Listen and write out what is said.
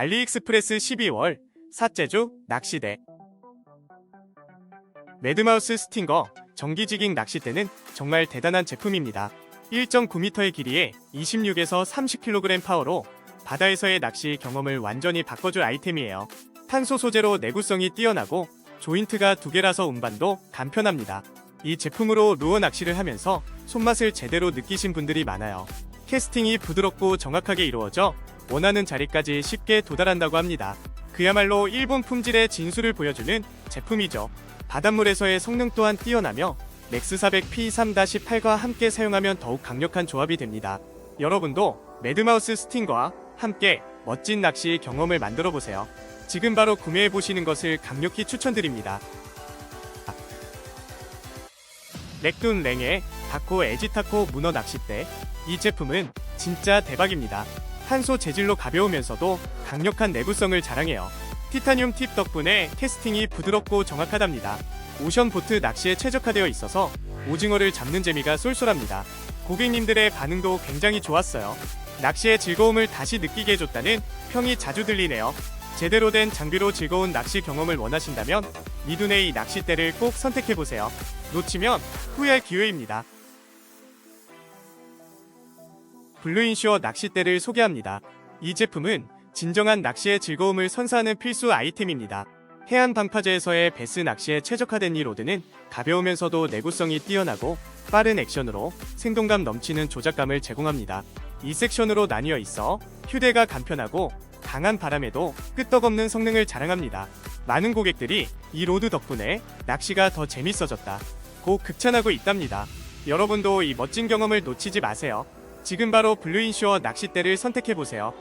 알리익스프레스 12월 사제주 낚시대 매드마우스 스팅거 전기지깅 낚싯대는 정말 대단한 제품입니다. 1.9m의 길이에 26에서 30kg 파워로 바다에서의 낚시 경험을 완전히 바꿔줄 아이템이에요. 탄소 소재로 내구성이 뛰어나고 조인트가 두 개라서 운반도 간편합니다. 이 제품으로 루어 낚시를 하면서 손맛을 제대로 느끼신 분들이 많아요. 캐스팅이 부드럽고 정확하게 이루어져 원하는 자리까지 쉽게 도달한다고 합니다. 그야말로 일본 품질의 진수를 보여주는 제품이죠. 바닷물에서의 성능 또한 뛰어나며 렉스 400 P3-8과 함께 사용하면 더욱 강력한 조합이 됩니다. 여러분도 매드마우스 스팅과 함께 멋진 낚시 경험을 만들어 보세요. 지금 바로 구매해 보시는 것을 강력히 추천드립니다. 렉둔 랭의 다코 에지타코 문어 낚싯대 이 제품은 진짜 대박입니다. 탄소 재질로 가벼우면서도 강력한 내구성을 자랑해요. 티타늄 팁 덕분에 캐스팅이 부드럽고 정확하답니다. 오션 보트 낚시에 최적화되어 있어서 오징어를 잡는 재미가 쏠쏠합니다. 고객님들의 반응도 굉장히 좋았어요. 낚시의 즐거움을 다시 느끼게 해줬다는 평이 자주 들리네요. 제대로 된 장비로 즐거운 낚시 경험을 원하신다면 미두네이 낚싯대를 꼭 선택해보세요. 놓치면 후회할 기회입니다. 블루인슈어 낚싯대를 소개합니다. 이 제품은 진정한 낚시의 즐거움을 선사하는 필수 아이템입니다. 해안 방파제에서의 베스 낚시에 최적화된 이 로드는 가벼우면서도 내구성이 뛰어나고 빠른 액션으로 생동감 넘치는 조작감을 제공합니다. 이 섹션으로 나뉘어 있어 휴대가 간편하고 강한 바람에도 끄떡없는 성능을 자랑합니다. 많은 고객들이 이 로드 덕분에 낚시가 더 재밌어졌다. 고 극찬하고 있답니다. 여러분도 이 멋진 경험을 놓치지 마세요. 지금 바로 블루인슈어 낚싯대를 선택해보세요.